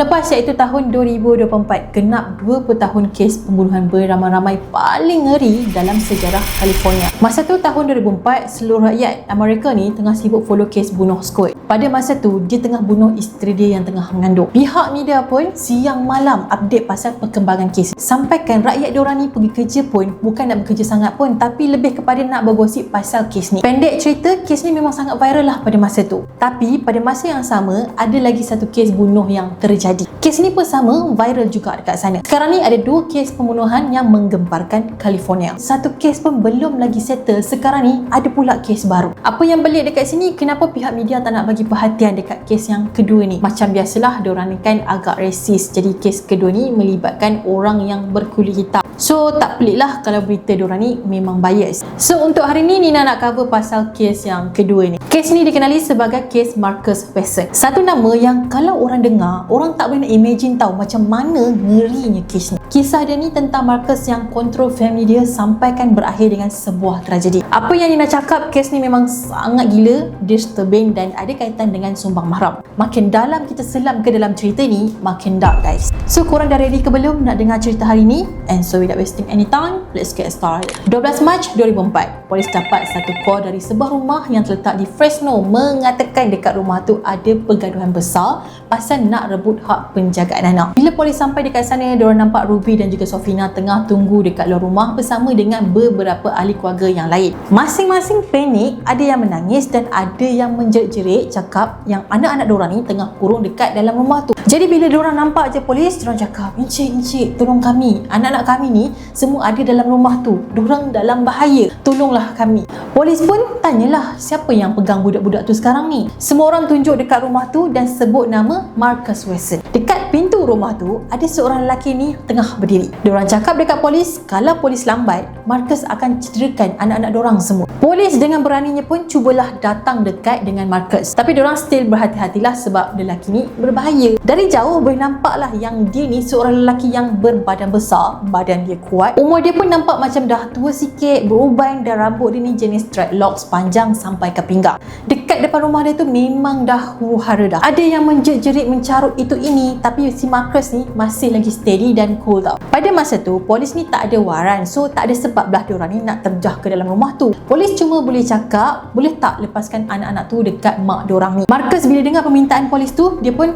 Lepas iaitu tahun 2024 genap 20 tahun kes pembunuhan beramai-ramai paling ngeri dalam sejarah California. Masa tu tahun 2004 seluruh rakyat Amerika ni tengah sibuk follow kes bunuh Scott. Pada masa tu dia tengah bunuh isteri dia yang tengah mengandung. Pihak media pun siang malam update pasal perkembangan kes. Sampaikan rakyat diorang ni pergi kerja pun bukan nak bekerja sangat pun tapi lebih kepada nak bergosip pasal kes ni. Pendek cerita kes ni memang sangat viral lah pada masa tu. Tapi pada masa yang sama ada lagi satu kes bunuh yang ter terjadi. Kes ni pun sama viral juga dekat sana. Sekarang ni ada dua kes pembunuhan yang menggemparkan California. Satu kes pun belum lagi settle. Sekarang ni ada pula kes baru. Apa yang belik dekat sini kenapa pihak media tak nak bagi perhatian dekat kes yang kedua ni? Macam biasalah diorang ni kan agak resis. Jadi kes kedua ni melibatkan orang yang berkulit hitam. So tak pelik lah kalau berita diorang ni memang bias. So untuk hari ni Nina nak cover pasal kes yang kedua ni. Kes ni dikenali sebagai kes Marcus Wesson. Satu nama yang kalau orang dengar, orang tak boleh nak imagine tahu macam mana ngerinya kes ni. Kisah dia ni tentang Marcus yang kontrol family dia sampaikan berakhir dengan sebuah tragedi. Apa yang Nina cakap, kes ni memang sangat gila, disturbing dan ada kaitan dengan sumbang mahram. Makin dalam kita selam ke dalam cerita ni, makin dark guys. So korang dah ready ke belum nak dengar cerita hari ni? And so without wasting any time, let's get started. 12 Mac 2004, polis dapat satu call dari sebuah rumah yang terletak di Fresno mengatakan dekat rumah tu ada pergaduhan besar pasal nak rebut hak penjagaan anak. Bila polis sampai dekat sana, diorang nampak Ruby dan juga Sofina tengah tunggu dekat luar rumah bersama dengan beberapa ahli keluarga yang lain. Masing-masing panik, ada yang menangis dan ada yang menjerit-jerit cakap yang anak-anak diorang ni tengah kurung dekat dalam rumah tu. Jadi bila diorang nampak je polis, diorang cakap, "Encik, encik, tolong kami. Anak-anak kami ni semua ada dalam rumah tu. Diorang dalam bahaya. Tolonglah kami." Polis pun tanyalah siapa yang pegang budak-budak tu sekarang ni. Semua orang tunjuk dekat rumah tu dan sebut nama Marcus Wesson. Dekat pintu rumah tu ada seorang lelaki ni tengah berdiri. Diorang cakap dekat polis, kalau polis lambat, Marcus akan cederakan anak-anak diorang semua. Polis dengan beraninya pun cubalah datang dekat dengan Marcus. Tapi diorang still berhati-hatilah sebab lelaki ni berbahaya. Dari jauh boleh nampaklah yang dia ni seorang lelaki yang berbadan besar, badan dia kuat. Umur dia pun nampak macam dah tua sikit, beruban dan rambut dia ni jenis dreadlocks panjang sampai ke pinggang. Dekat depan rumah dia tu memang dah huru-hara dah. Ada yang menjerit-jerit mencarut itu ini tapi si Marcus ni masih lagi steady dan cool tau. Pada masa tu, polis ni tak ada waran so tak ada sebab belah diorang ni nak terjah ke dalam rumah tu. Polis cuma boleh cakap, boleh tak lepaskan anak-anak tu dekat mak diorang ni. Marcus bila dengar permintaan polis tu, dia pun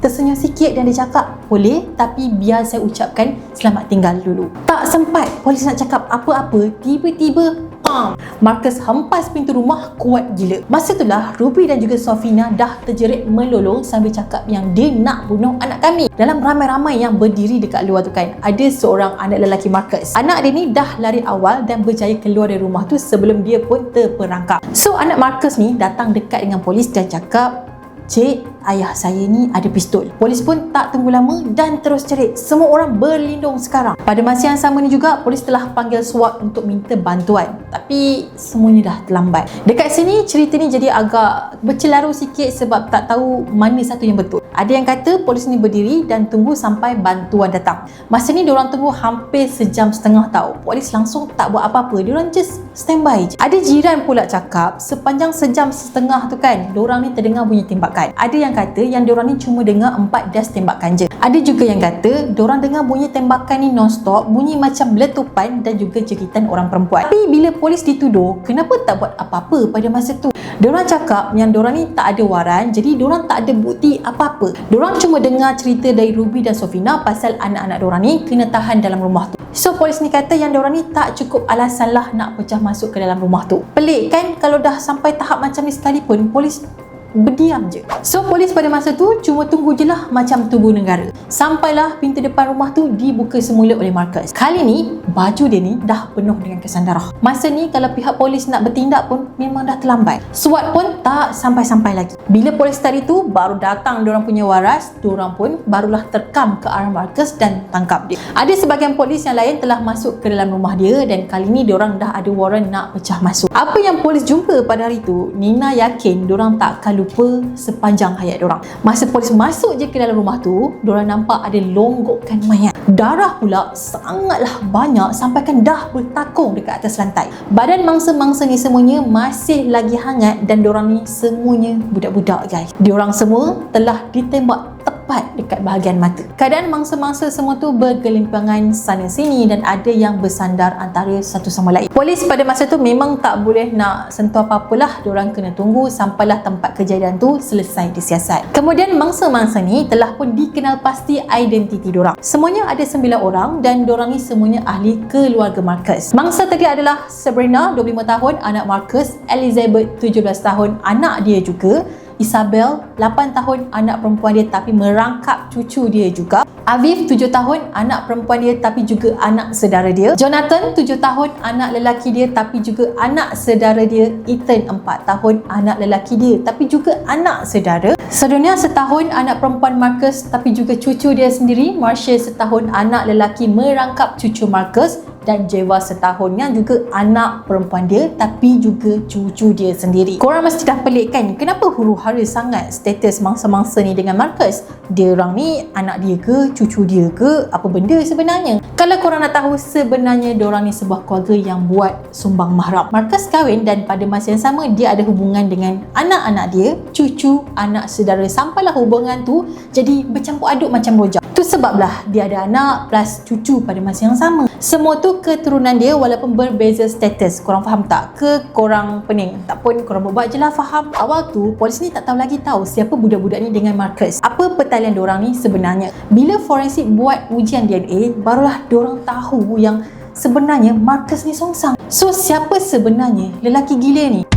tersenyum sikit dan dia cakap boleh tapi biar saya ucapkan selamat tinggal dulu tak sempat polis nak cakap apa-apa tiba-tiba pam Marcus hempas pintu rumah kuat gila. Masa itulah Ruby dan juga Sofina dah terjerit melolong sambil cakap yang dia nak bunuh anak kami. Dalam ramai-ramai yang berdiri dekat luar tu kan ada seorang anak lelaki Marcus. Anak dia ni dah lari awal dan berjaya keluar dari rumah tu sebelum dia pun terperangkap. So anak Marcus ni datang dekat dengan polis dan cakap Cik, ayah saya ni ada pistol. Polis pun tak tunggu lama dan terus cerit. Semua orang berlindung sekarang. Pada masa yang sama ni juga, polis telah panggil SWAT untuk minta bantuan. Tapi semuanya dah terlambat. Dekat sini, cerita ni jadi agak bercelaru sikit sebab tak tahu mana satu yang betul. Ada yang kata polis ni berdiri dan tunggu sampai bantuan datang. Masa ni diorang tunggu hampir sejam setengah tau. Polis langsung tak buat apa-apa. Diorang just standby je. Ada jiran pula cakap sepanjang sejam setengah tu kan, diorang ni terdengar bunyi tembak tembakan. Ada yang kata yang diorang ni cuma dengar empat das tembakan je. Ada juga yang kata diorang dengar bunyi tembakan ni non-stop, bunyi macam letupan dan juga jeritan orang perempuan. Tapi bila polis dituduh, kenapa tak buat apa-apa pada masa tu? Diorang cakap yang diorang ni tak ada waran, jadi diorang tak ada bukti apa-apa. Diorang cuma dengar cerita dari Ruby dan Sofina pasal anak-anak diorang ni kena tahan dalam rumah tu. So polis ni kata yang diorang ni tak cukup alasan lah nak pecah masuk ke dalam rumah tu. Pelik kan kalau dah sampai tahap macam ni sekalipun polis berdiam je. So polis pada masa tu cuma tunggu je lah macam tunggu negara. Sampailah pintu depan rumah tu dibuka semula oleh Marcus. Kali ni baju dia ni dah penuh dengan kesan darah. Masa ni kalau pihak polis nak bertindak pun memang dah terlambat. SWAT pun tak sampai-sampai lagi. Bila polis tadi tu baru datang diorang punya waras, diorang pun barulah terkam ke arah Marcus dan tangkap dia. Ada sebagian polis yang lain telah masuk ke dalam rumah dia dan kali ni diorang dah ada warrant nak pecah masuk. Apa yang polis jumpa pada hari tu, Nina yakin diorang tak akan lupa sepanjang hayat diorang. Masa polis masuk je ke dalam rumah tu, diorang nampak ada longgokan mayat. Darah pula sangatlah banyak sampai kan dah bertakung dekat atas lantai. Badan mangsa-mangsa ni semuanya masih lagi hangat dan diorang ni semuanya budak-budak guys. Diorang semua telah ditembak tepat dekat bahagian mata. Keadaan mangsa-mangsa semua tu bergelimpangan sana sini dan ada yang bersandar antara satu sama lain. Polis pada masa tu memang tak boleh nak sentuh apa-apalah. Diorang kena tunggu sampailah tempat kejadian tu selesai disiasat. Kemudian mangsa-mangsa ni telah pun dikenal pasti identiti diorang. Semuanya ada sembilan orang dan diorang ni semuanya ahli keluarga Marcus. Mangsa tadi adalah Sabrina, 25 tahun, anak Marcus, Elizabeth, 17 tahun, anak dia juga, Isabel 8 tahun anak perempuan dia tapi merangkap cucu dia juga. Aviv 7 tahun anak perempuan dia tapi juga anak saudara dia. Jonathan 7 tahun anak lelaki dia tapi juga anak saudara dia. Ethan 4 tahun anak lelaki dia tapi juga anak saudara Sedunia setahun anak perempuan Marcus tapi juga cucu dia sendiri. Marcia setahun anak lelaki merangkap cucu Marcus dan Jeva setahunnya juga anak perempuan dia tapi juga cucu dia sendiri. Korang mesti dah pelik kan kenapa huru hara sangat status mangsa-mangsa ni dengan Marcus? Dia orang ni anak dia ke, cucu dia ke, apa benda sebenarnya? Kalau korang nak tahu sebenarnya dia orang ni sebuah keluarga yang buat sumbang mahram. Marcus kahwin dan pada masa yang sama dia ada hubungan dengan anak-anak dia, cucu, anak saudara sampailah hubungan tu jadi bercampur aduk macam rojak. Tu sebablah dia ada anak plus cucu pada masa yang sama. Semua tu keturunan dia walaupun berbeza status. Korang faham tak? Ke korang pening? Tak pun korang buat je lah faham. Awal tu polis ni tak tahu lagi tahu siapa budak-budak ni dengan Marcus. Apa pertalian diorang ni sebenarnya? Bila forensik buat ujian DNA, barulah diorang tahu yang sebenarnya Marcus ni songsang. So siapa sebenarnya lelaki gila ni?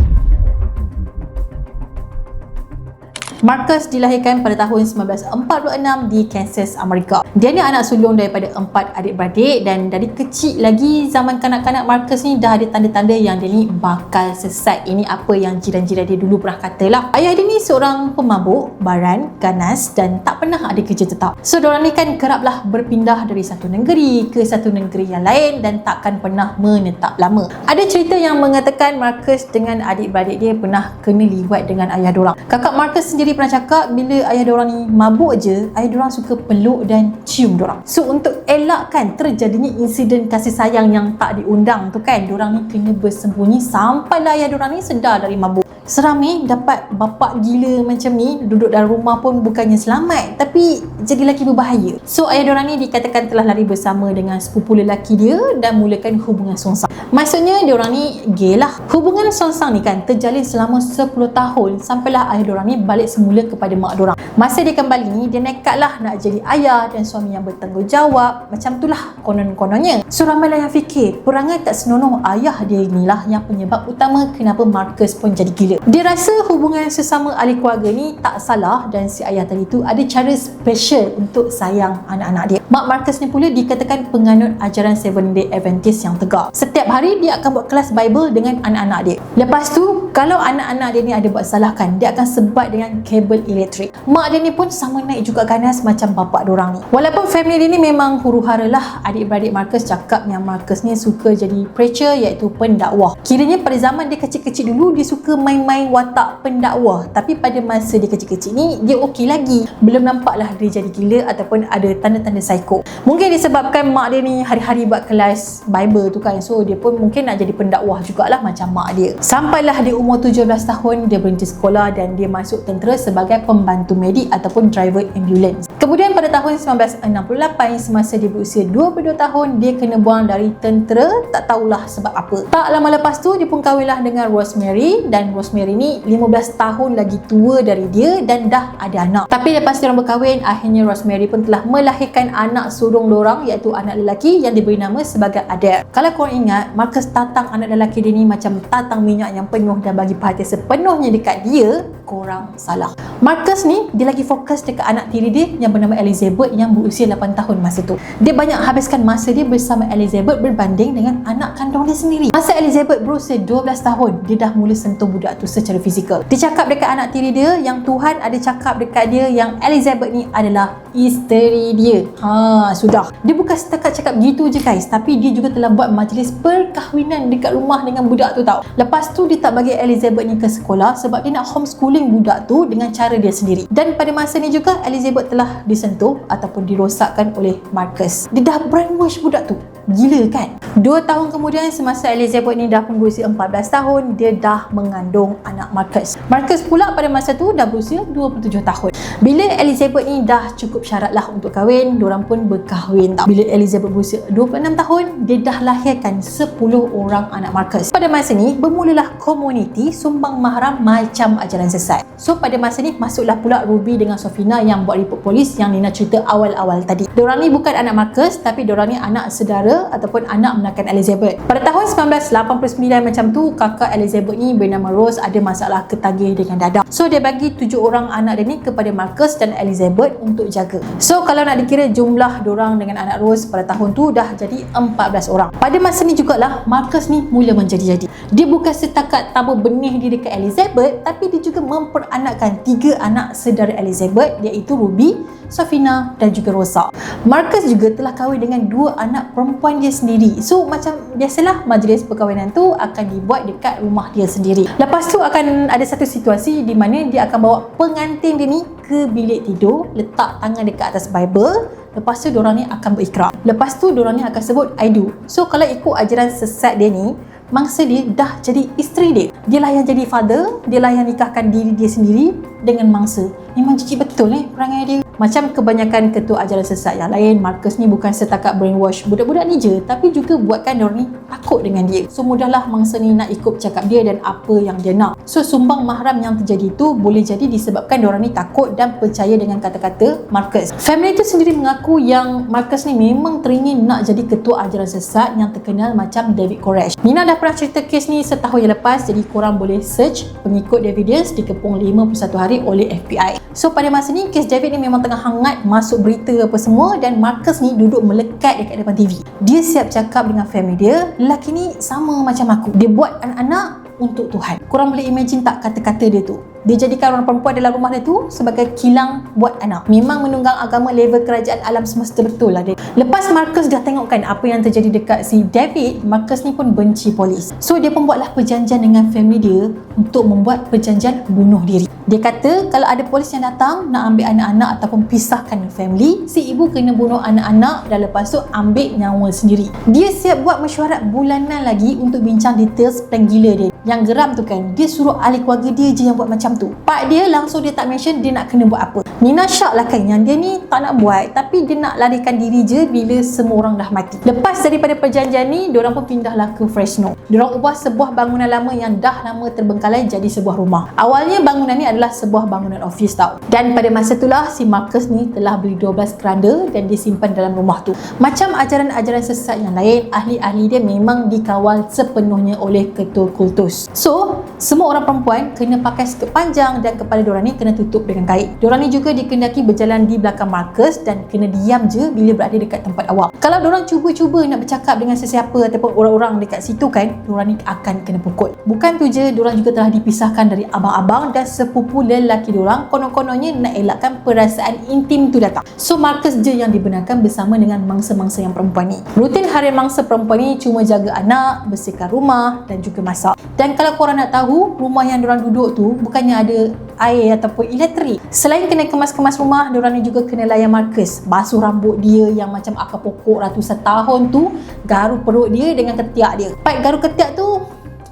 Marcus dilahirkan pada tahun 1946 di Kansas, Amerika. Dia ni anak sulung daripada empat adik-beradik dan dari kecil lagi zaman kanak-kanak Marcus ni dah ada tanda-tanda yang dia ni bakal sesat. Ini apa yang jiran-jiran dia dulu pernah kata lah. Ayah dia ni seorang pemabuk, baran, ganas dan tak pernah ada kerja tetap. So, diorang ni kan keraplah berpindah dari satu negeri ke satu negeri yang lain dan takkan pernah menetap lama. Ada cerita yang mengatakan Marcus dengan adik-beradik dia pernah kena liwat dengan ayah diorang. Kakak Marcus sendiri sendiri pernah cakap bila ayah diorang ni mabuk je, ayah diorang suka peluk dan cium diorang. So untuk elakkan terjadinya insiden kasih sayang yang tak diundang tu kan, diorang ni kena bersembunyi sampailah ayah diorang ni sedar dari mabuk. Seram ni dapat bapak gila macam ni duduk dalam rumah pun bukannya selamat tapi jadi lelaki berbahaya. So ayah diorang ni dikatakan telah lari bersama dengan sepupu lelaki dia dan mulakan hubungan songsang. Maksudnya diorang ni gay lah. Hubungan songsang ni kan terjalin selama 10 tahun sampailah ayah diorang ni balik semula kepada mak diorang. Masa dia kembali ni dia nekat lah nak jadi ayah dan suami yang bertanggungjawab. Macam tu lah konon-kononnya. So ramailah yang fikir perangai tak senonoh ayah dia inilah yang penyebab utama kenapa Marcus pun jadi gila. Dia rasa hubungan sesama ahli keluarga ni tak salah dan si ayah tadi tu ada cara special untuk sayang anak-anak dia. Mak Marcus ni pula dikatakan penganut ajaran Seven Day Adventist yang tegak. Setiap hari dia akan buat kelas Bible dengan anak-anak dia. Lepas tu, kalau anak-anak dia ni ada buat salah kan, dia akan sebat dengan kabel elektrik. Mak dia ni pun sama naik juga ganas macam bapak diorang ni. Walaupun family dia ni memang huru hara lah, adik-beradik Marcus cakap yang Marcus ni suka jadi preacher iaitu pendakwah. Kiranya pada zaman dia kecil-kecil dulu, dia suka main-main watak pendakwah. Tapi pada masa dia kecil-kecil ni, dia okey lagi. Belum nampaklah dia jadi gila ataupun ada tanda-tanda psycho. Mungkin disebabkan mak dia ni hari-hari buat kelas Bible tu kan. So dia pun mungkin nak jadi pendakwah jugalah macam mak dia. Sampailah dia umur 17 tahun dia berhenti sekolah dan dia masuk tentera sebagai pembantu medik ataupun driver ambulans. Kemudian pada tahun 1968 semasa dia berusia 22 tahun dia kena buang dari tentera tak tahulah sebab apa. Tak lama lepas tu dia pun kahwinlah dengan Rosemary dan Rosemary ni 15 tahun lagi tua dari dia dan dah ada anak. Tapi lepas dia orang berkahwin akhirnya Rosemary pun telah melahirkan anak sulung dorang iaitu anak lelaki yang diberi nama sebagai Adair. Kalau korang ingat, Marcus tatang anak lelaki dia ni macam tatang minyak yang penuh dan bagi perhatian sepenuhnya dekat dia, korang salah. Marcus ni, dia lagi fokus dekat anak tiri dia yang bernama Elizabeth yang berusia 8 tahun masa tu. Dia banyak habiskan masa dia bersama Elizabeth berbanding dengan anak kandung dia sendiri. Masa Elizabeth berusia 12 tahun, dia dah mula sentuh budak tu secara fizikal. Dia cakap dekat anak tiri dia yang Tuhan ada cakap dekat dia yang Elizabeth ni adalah isteri dia. Ha, sudah. Dia bukan setakat cakap gitu je guys, tapi dia juga telah buat majlis perkahwinan dekat rumah dengan budak tu tau. Lepas tu dia tak bagi Elizabeth ni ke sekolah sebab dia nak homeschooling budak tu dengan cara dia sendiri. Dan pada masa ni juga Elizabeth telah disentuh ataupun dirosakkan oleh Marcus. Dia dah brainwash budak tu Gila kan? Dua tahun kemudian semasa Elizabeth ni dah pun berusia 14 tahun, dia dah mengandung anak Marcus. Marcus pula pada masa tu dah berusia 27 tahun. Bila Elizabeth ni dah cukup syarat lah untuk kahwin, diorang pun berkahwin tau. Bila Elizabeth berusia 26 tahun, dia dah lahirkan 10 orang anak Marcus. Pada masa ni, bermulalah komuniti sumbang mahram macam ajaran sesat. So pada masa ni, masuklah pula Ruby dengan Sofina yang buat report polis yang Nina cerita awal-awal tadi. Diorang ni bukan anak Marcus, tapi diorang ni anak sedara ataupun anak menakan Elizabeth. Pada tahun 1989 macam tu, kakak Elizabeth ni bernama Rose ada masalah ketagih dengan dadah. So dia bagi tujuh orang anak dia ni kepada Marcus dan Elizabeth untuk jaga. So kalau nak dikira jumlah diorang dengan anak Rose pada tahun tu dah jadi 14 orang. Pada masa ni jugalah Marcus ni mula menjadi-jadi. Dia bukan setakat tabur benih dia dekat Elizabeth tapi dia juga memperanakkan tiga anak sedara Elizabeth iaitu Ruby, Safina dan juga Rosa. Marcus juga telah kahwin dengan dua anak perempuan dia sendiri. So macam biasalah majlis perkahwinan tu akan dibuat dekat rumah dia sendiri. Lepas tu akan ada satu situasi di mana dia akan bawa pengantin dia ni ke bilik tidur, letak tangan dekat atas Bible Lepas tu diorang ni akan berikrar. Lepas tu diorang ni akan sebut I do. So kalau ikut ajaran sesat dia ni, mangsa dia dah jadi isteri dia. Dia lah yang jadi father, dia lah yang nikahkan diri dia sendiri dengan mangsa. Memang jijik betul eh perangai dia. Macam kebanyakan ketua ajaran sesat yang lain, Marcus ni bukan setakat brainwash budak-budak ni je, tapi juga buatkan diorang ni takut dengan dia. So mudahlah mangsa ni nak ikut cakap dia dan apa yang dia nak. So sumbang mahram yang terjadi tu boleh jadi disebabkan diorang ni takut dan percaya dengan kata-kata Marcus. Family tu sendiri mengaku yang Marcus ni memang teringin nak jadi ketua ajaran sesat yang terkenal macam David Koresh. Nina dah pernah cerita kes ni setahun yang lepas jadi korang boleh search pengikut Davidians dikepung 51 hari oleh FBI. So pada masa ni kes David ni memang tengah hangat masuk berita apa semua dan Marcus ni duduk melekat dekat depan TV. Dia siap cakap dengan family dia, lelaki ni sama macam aku. Dia buat anak-anak untuk Tuhan. Korang boleh imagine tak kata-kata dia tu? Dia jadikan orang perempuan dalam rumah dia tu sebagai kilang buat anak. Memang menunggang agama level kerajaan alam semesta betul lah dia. Lepas Marcus dah tengok kan apa yang terjadi dekat si David, Marcus ni pun benci polis. So dia pun buatlah perjanjian dengan family dia untuk membuat perjanjian bunuh diri. Dia kata kalau ada polis yang datang nak ambil anak-anak ataupun pisahkan family, si ibu kena bunuh anak-anak dan lepas tu ambil nyawa sendiri. Dia siap buat mesyuarat bulanan lagi untuk bincang details plan gila dia. Yang geram tu kan, dia suruh ahli keluarga dia je yang buat macam tu. Pak dia langsung dia tak mention dia nak kena buat apa. Nina shock lah kan yang dia ni tak nak buat tapi dia nak larikan diri je bila semua orang dah mati. Lepas daripada perjanjian ni, diorang pun pindahlah ke Fresno. Diorang ubah sebuah bangunan lama yang dah lama terbengkalai jadi sebuah rumah. Awalnya bangunan ni adalah sebuah bangunan office tau. Dan pada masa itulah si Marcus ni telah beli 12 keranda dan disimpan dalam rumah tu. Macam ajaran-ajaran sesat yang lain, ahli-ahli dia memang dikawal sepenuhnya oleh ketua kultus. So, semua orang perempuan kena pakai skirt panjang dan kepala diorang ni kena tutup dengan kain. Diorang ni juga dikendaki berjalan di belakang Marcus dan kena diam je bila berada dekat tempat awam. Kalau diorang cuba-cuba nak bercakap dengan sesiapa ataupun orang-orang dekat situ kan, diorang ni akan kena pukul. Bukan tu je, diorang juga telah dipisahkan dari abang-abang dan sepupu lelaki diorang konon-kononnya nak elakkan perasaan intim tu datang. So, Marcus je yang dibenarkan bersama dengan mangsa-mangsa yang perempuan ni. Rutin harian mangsa perempuan ni cuma jaga anak, bersihkan rumah dan juga masak. Dan kalau korang nak tahu, rumah yang diorang duduk tu bukannya ada air ataupun elektrik. Selain kena kemas-kemas rumah, diorang ni juga kena layan Marcus. Basuh rambut dia yang macam akar pokok ratusan tahun tu, garu perut dia dengan ketiak dia. Pipe garu ketiak tu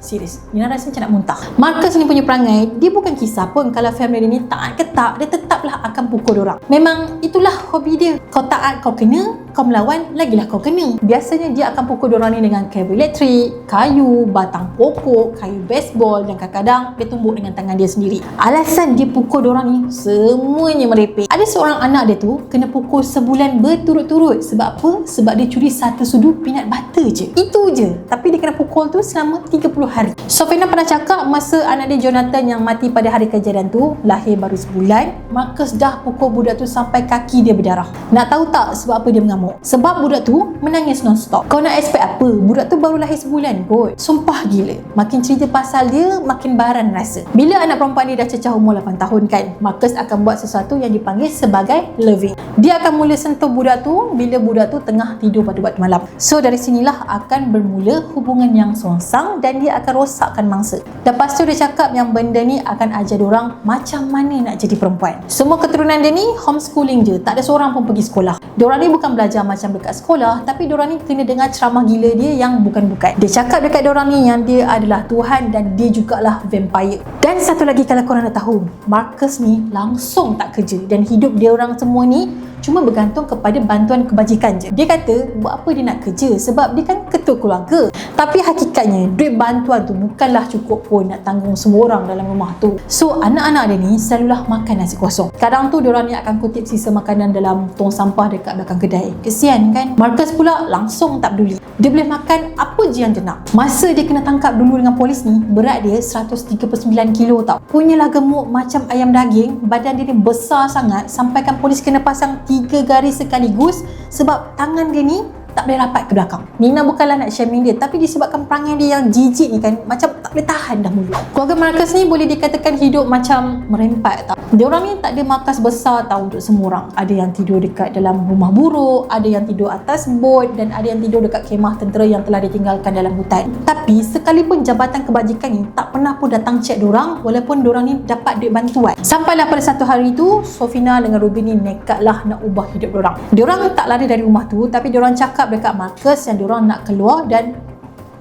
Serius, Nina rasa macam nak muntah. Marcus ni punya perangai, dia bukan kisah pun kalau family dia ni taat ke tak, dia tetaplah akan pukul orang. Memang itulah hobi dia. Kau taat, kau kena, kau melawan, lagilah kau kena. Biasanya dia akan pukul orang ni dengan kabel elektrik, kayu, batang pokok, kayu baseball dan kadang-kadang dia tumbuk dengan tangan dia sendiri. Alasan dia pukul orang ni, semuanya merepek. Ada seorang anak dia tu kena pukul sebulan berturut-turut. Sebab apa? Sebab dia curi satu sudu peanut butter je. Itu je. Tapi dia kena pukul tu selama 30 hari. Sofina pernah cakap masa anak dia Jonathan yang mati pada hari kejadian tu lahir baru sebulan, Marcus dah pukul budak tu sampai kaki dia berdarah. Nak tahu tak sebab apa dia mengamuk? Sebab budak tu menangis non-stop. Kau nak expect apa? Budak tu baru lahir sebulan kot. Sumpah gila. Makin cerita pasal dia, makin baran rasa. Bila anak perempuan dia dah cecah umur 8 tahun kan, Marcus akan buat sesuatu yang dipanggil sebagai loving. Dia akan mula sentuh budak tu bila budak tu tengah tidur pada waktu malam. So dari sinilah akan bermula hubungan yang songsang dan dia akan rosakkan mangsa. Lepas tu dia cakap yang benda ni akan ajar orang macam mana nak jadi perempuan. Semua keturunan dia ni homeschooling je. Tak ada seorang pun pergi sekolah. Diorang ni bukan belajar belajar macam dekat sekolah tapi diorang ni kena dengar ceramah gila dia yang bukan-bukan. Dia cakap dekat diorang ni yang dia adalah Tuhan dan dia jugalah vampire. Dan satu lagi kalau korang nak tahu, Marcus ni langsung tak kerja dan hidup dia orang semua ni cuma bergantung kepada bantuan kebajikan je. Dia kata buat apa dia nak kerja sebab dia kan ketua keluarga. Tapi hakikatnya duit bantuan tu bukanlah cukup pun nak tanggung semua orang dalam rumah tu. So anak-anak dia ni selalulah makan nasi kosong. Kadang tu diorang ni akan kutip sisa makanan dalam tong sampah dekat belakang kedai. Kesian kan? Marcus pula langsung tak peduli. Dia boleh makan apa je yang dia nak. Masa dia kena tangkap dulu dengan polis ni, berat dia 139 kilo tau. Punyalah gemuk macam ayam daging, badan dia ni besar sangat sampaikan polis kena pasang tiga garis sekaligus sebab tangan dia ni tak boleh rapat ke belakang. Nina bukanlah nak shaming dia tapi disebabkan perangai dia yang jijik ni kan macam tak boleh tahan dah mulut. Keluarga Marcus ni boleh dikatakan hidup macam merempat tau. Dia orang ni tak ada markas besar tau untuk semua orang. Ada yang tidur dekat dalam rumah buruk, ada yang tidur atas bot dan ada yang tidur dekat kemah tentera yang telah ditinggalkan dalam hutan. Tapi sekalipun jabatan kebajikan ni tak pernah pun datang cek orang walaupun orang ni dapat duit bantuan. Sampailah pada satu hari tu Sofina dengan Ruby ni nekatlah nak ubah hidup orang. Diorang tak lari dari rumah tu tapi diorang cakap cakap dekat Marcus yang diorang nak keluar dan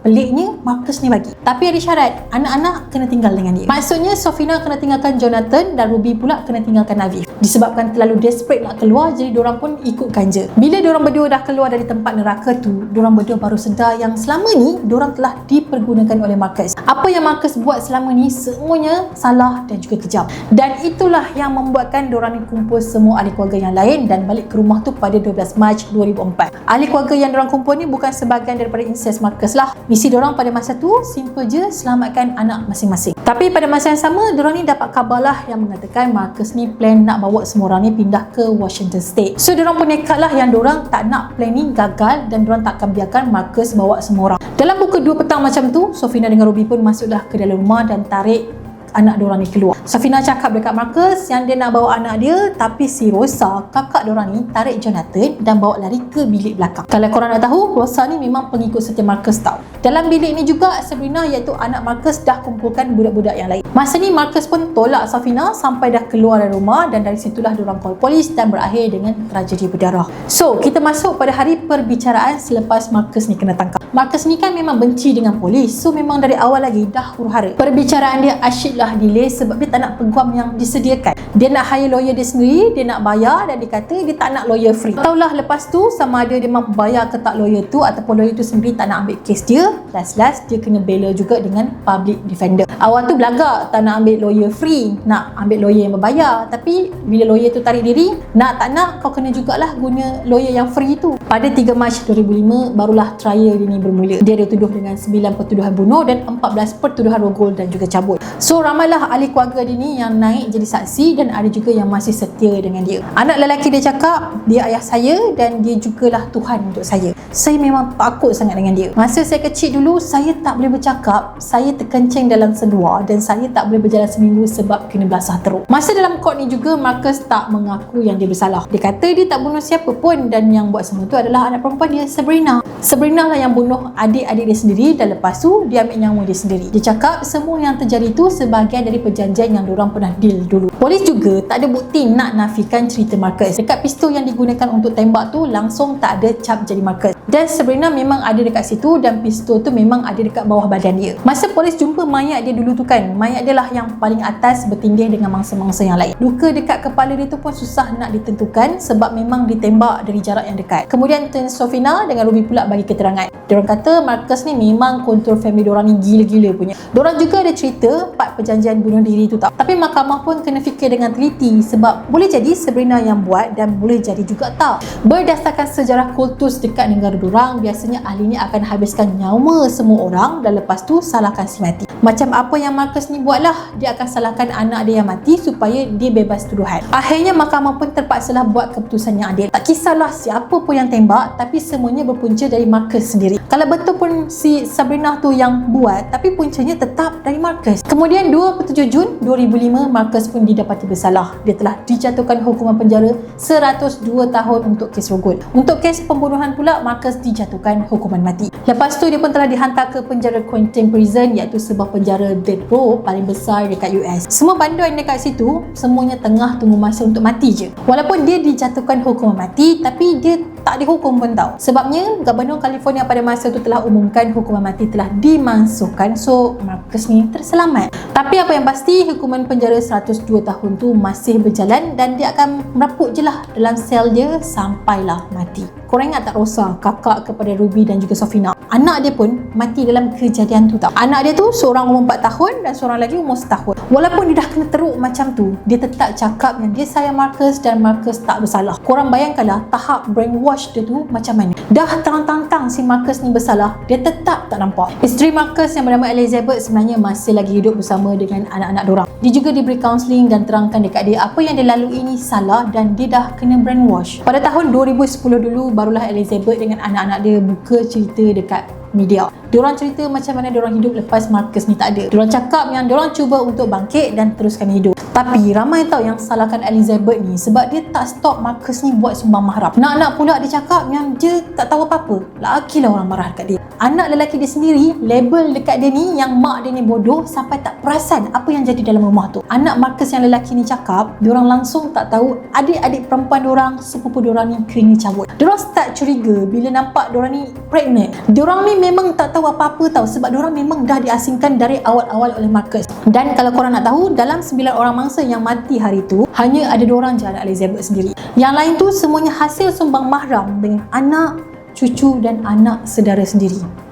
peliknya Marcus ni bagi. Tapi ada syarat anak-anak kena tinggal dengan dia. Maksudnya Sofina kena tinggalkan Jonathan dan Ruby pula kena tinggalkan Navi disebabkan terlalu desperate nak keluar jadi diorang pun ikutkan je bila diorang berdua dah keluar dari tempat neraka tu diorang berdua baru sedar yang selama ni diorang telah dipergunakan oleh Marcus. Apa yang Marcus buat selama ni semuanya salah dan juga kejam. Dan itulah yang membuatkan diorang ni kumpul semua ahli keluarga yang lain dan balik ke rumah tu pada 12 Mac 2004 ahli keluarga yang diorang kumpul ni bukan sebahagian daripada incest Marcus lah Misi diorang pada masa tu simple je selamatkan anak masing-masing. Tapi pada masa yang sama, diorang ni dapat khabar lah yang mengatakan Marcus ni plan nak bawa semua orang ni pindah ke Washington State. So diorang pun nekat lah yang diorang tak nak plan ni gagal dan diorang tak akan biarkan Marcus bawa semua orang. Dalam pukul 2 petang macam tu, Sofina dengan Ruby pun masuklah ke dalam rumah dan tarik anak diorang ni keluar. Safina cakap dekat Marcus yang dia nak bawa anak dia tapi si Rosa, kakak diorang ni tarik Jonathan dan bawa lari ke bilik belakang. Kalau korang nak tahu, Rosa ni memang pengikut setia Marcus tau. Dalam bilik ni juga Sabrina iaitu anak Marcus dah kumpulkan budak-budak yang lain. Masa ni Marcus pun tolak Safina sampai dah keluar dari rumah dan dari situlah diorang call polis dan berakhir dengan tragedi berdarah. So, kita masuk pada hari perbicaraan selepas Marcus ni kena tangkap. Marcus ni kan memang benci dengan polis. So, memang dari awal lagi dah huru-hara. Perbicaraan dia asyik lah delay sebab dia tak nak peguam yang disediakan. Dia nak hire lawyer dia sendiri, dia nak bayar dan dia kata dia tak nak lawyer free. Taulah lepas tu sama ada dia mampu bayar ke tak lawyer tu ataupun lawyer tu sendiri tak nak ambil kes dia. Last-last dia kena bela juga dengan public defender. Awal tu belagak tak nak ambil lawyer free, nak ambil lawyer yang berbayar. Tapi bila lawyer tu tarik diri, nak tak nak kau kena jugalah guna lawyer yang free tu. Pada 3 Mac 2005 barulah trial ini bermula. Dia dituduh dengan 9 pertuduhan bunuh dan 14 pertuduhan rogol dan juga cabut. So ramailah ahli keluarga dia ni yang naik jadi saksi dan ada juga yang masih setia dengan dia. Anak lelaki dia cakap, dia ayah saya dan dia jugalah Tuhan untuk saya. Saya memang takut sangat dengan dia. Masa saya kecil dulu, saya tak boleh bercakap, saya terkencing dalam sedua dan saya tak boleh berjalan seminggu sebab kena belasah teruk. Masa dalam kod ni juga, Marcus tak mengaku yang dia bersalah. Dia kata dia tak bunuh siapa pun dan yang buat semua tu adalah anak perempuan dia, Sabrina. Sabrina lah yang bunuh adik-adik dia sendiri dan lepas tu dia ambil nyawa dia sendiri. Dia cakap semua yang terjadi tu sebahagian dari perjanjian yang diorang pernah deal dulu. Polis juga tak ada bukti nak nafikan cerita Marcus. Dekat pistol yang digunakan untuk tembak tu langsung tak ada cap jadi Marcus. Dan Sabrina memang ada dekat situ dan pistol tu memang ada dekat bawah badan dia. Masa polis jumpa mayat dia dulu tu kan, mayat dia lah yang paling atas bertindih dengan mangsa-mangsa yang lain. Luka dekat kepala dia tu pun susah nak ditentukan sebab memang ditembak dari jarak yang dekat. Kemudian Tun Sofina dengan Ruby pula bagi keterangan. Diorang kata Marcus ni memang kontrol family diorang ni gila-gila punya. Diorang juga ada cerita part perjanjian bunuh diri tu tau. Tapi mahkamah pun kena fikir dengan teliti sebab boleh jadi Sabrina yang buat dan boleh jadi juga tak. Berdasarkan sejarah kultus dekat negara kepada orang biasanya ahli ni akan habiskan nyawa semua orang dan lepas tu salahkan si mati. Macam apa yang Marcus ni buatlah dia akan salahkan anak dia yang mati supaya dia bebas tuduhan. Akhirnya mahkamah pun terpaksalah buat keputusan yang adil. Tak kisahlah siapa pun yang tembak tapi semuanya berpunca dari Marcus sendiri. Kalau betul pun si Sabrina tu yang buat tapi puncanya tetap dari Marcus. Kemudian 27 Jun 2005 Marcus pun didapati bersalah dia telah dijatuhkan hukuman penjara 102 tahun untuk kes rogol untuk kes pembunuhan pula Marcus dijatuhkan hukuman mati. Lepas tu dia pun telah dihantar ke penjara Quentin Prison iaitu sebuah penjara death row paling besar dekat US. Semua bandar yang dekat situ semuanya tengah tunggu masa untuk mati je. Walaupun dia dijatuhkan hukuman mati tapi dia tak dihukum pun tau. Sebabnya Gubernur California pada masa itu telah umumkan hukuman mati telah dimansuhkan. So Marcus ni terselamat. Tapi apa yang pasti hukuman penjara 102 tahun tu masih berjalan dan dia akan merapuk je lah dalam sel dia sampailah mati. Korang ingat tak Rosa, kakak kepada Ruby dan juga Sofina? Anak dia pun mati dalam kejadian tu tau. Anak dia tu seorang umur 4 tahun dan seorang lagi umur setahun. Walaupun dia dah kena teruk macam tu, dia tetap cakap yang dia sayang Marcus dan Marcus tak bersalah. Korang bayangkanlah tahap brainwash dia tu macam mana. Dah tang-tang-tang si Marcus ni bersalah, dia tetap tak nampak. Isteri Marcus yang bernama Elizabeth sebenarnya masih lagi hidup bersama dengan anak-anak dorang. Dia juga diberi counselling dan terangkan dekat dia apa yang dia lalui ini salah dan dia dah kena brainwash. Pada tahun 2010 dulu barulah Elizabeth dengan anak-anak dia buka cerita dekat media. Diorang cerita macam mana diorang hidup lepas Marcus ni tak ada. Diorang cakap yang diorang cuba untuk bangkit dan teruskan hidup. Tapi ramai tahu yang salahkan Elizabeth ni sebab dia tak stop Marcus ni buat sumbang mahram. Nak-nak pula dia cakap yang dia tak tahu apa-apa. Laki lah orang marah dekat dia. Anak lelaki dia sendiri label dekat dia ni yang mak dia ni bodoh sampai tak perasan apa yang jadi dalam rumah tu. Anak Marcus yang lelaki ni cakap, diorang langsung tak tahu adik-adik perempuan diorang, sepupu diorang ni kena cabut. Diorang start curiga bila nampak diorang ni pregnant. Diorang ni memang tak tahu apa-apa tahu sebab diorang memang dah diasingkan dari awal-awal oleh Marcus. Dan kalau korang nak tahu, dalam 9 orang mangsa yang mati hari tu, hanya ada dua orang je anak Elizabeth sendiri. Yang lain tu semuanya hasil sumbang mahram dengan anak, cucu dan anak saudara sendiri.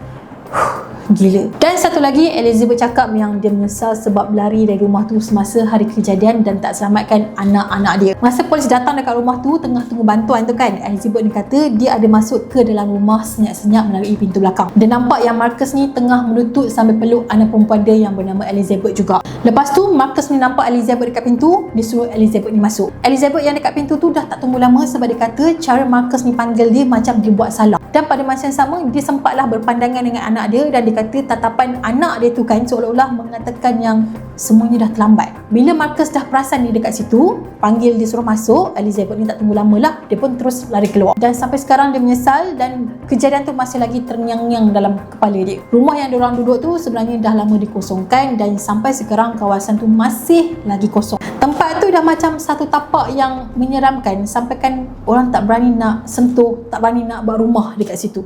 Gila. Dan satu lagi, Elizabeth cakap yang dia menyesal sebab berlari dari rumah tu semasa hari kejadian dan tak selamatkan anak-anak dia. Masa polis datang dekat rumah tu, tengah tunggu bantuan tu kan, Elizabeth ni kata dia ada masuk ke dalam rumah senyap-senyap melalui pintu belakang. Dan nampak yang Marcus ni tengah melutut sambil peluk anak perempuan dia yang bernama Elizabeth juga. Lepas tu, Marcus ni nampak Elizabeth dekat pintu, dia suruh Elizabeth ni masuk. Elizabeth yang dekat pintu tu dah tak tunggu lama sebab dia kata cara Marcus ni panggil dia macam dia buat salah. Dan pada masa yang sama, dia sempatlah berpandangan dengan anak dia dan dia kata tatapan anak dia tu kan seolah-olah mengatakan yang semuanya dah terlambat. Bila Marcus dah perasan dia dekat situ, panggil dia suruh masuk, Elizabeth ni tak tunggu lama lah, dia pun terus lari keluar. Dan sampai sekarang dia menyesal dan kejadian tu masih lagi ternyang-nyang dalam kepala dia. Rumah yang diorang duduk tu sebenarnya dah lama dikosongkan dan sampai sekarang kawasan tu masih lagi kosong. Tempat tu dah macam satu tapak yang menyeramkan sampai kan orang tak berani nak sentuh, tak berani nak buat rumah dekat situ.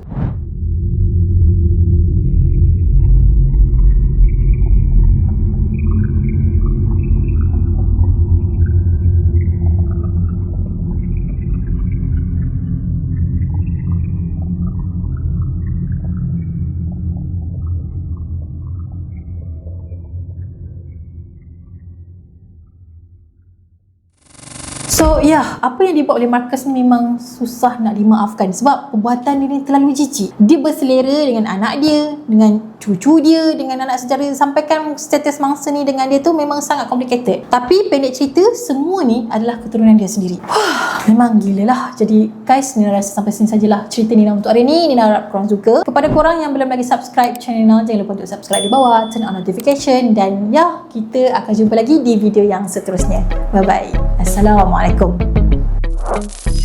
So ya, yeah, apa yang dibuat oleh Marcus ni memang susah nak dimaafkan sebab perbuatan dia ni terlalu jijik. Dia berselera dengan anak dia, dengan cucu dia, dengan anak saudara sampaikan status mangsa ni dengan dia tu memang sangat complicated. Tapi pendek cerita, semua ni adalah keturunan dia sendiri. memang gila lah. Jadi guys, Nina rasa sampai sini sajalah cerita Nina untuk hari ni. Nina harap korang suka. Kepada korang yang belum lagi subscribe channel Nina, jangan lupa untuk subscribe di bawah, turn on notification dan ya, kita akan jumpa lagi di video yang seterusnya. Bye-bye. Assalamualaikum. Assalamualaikum.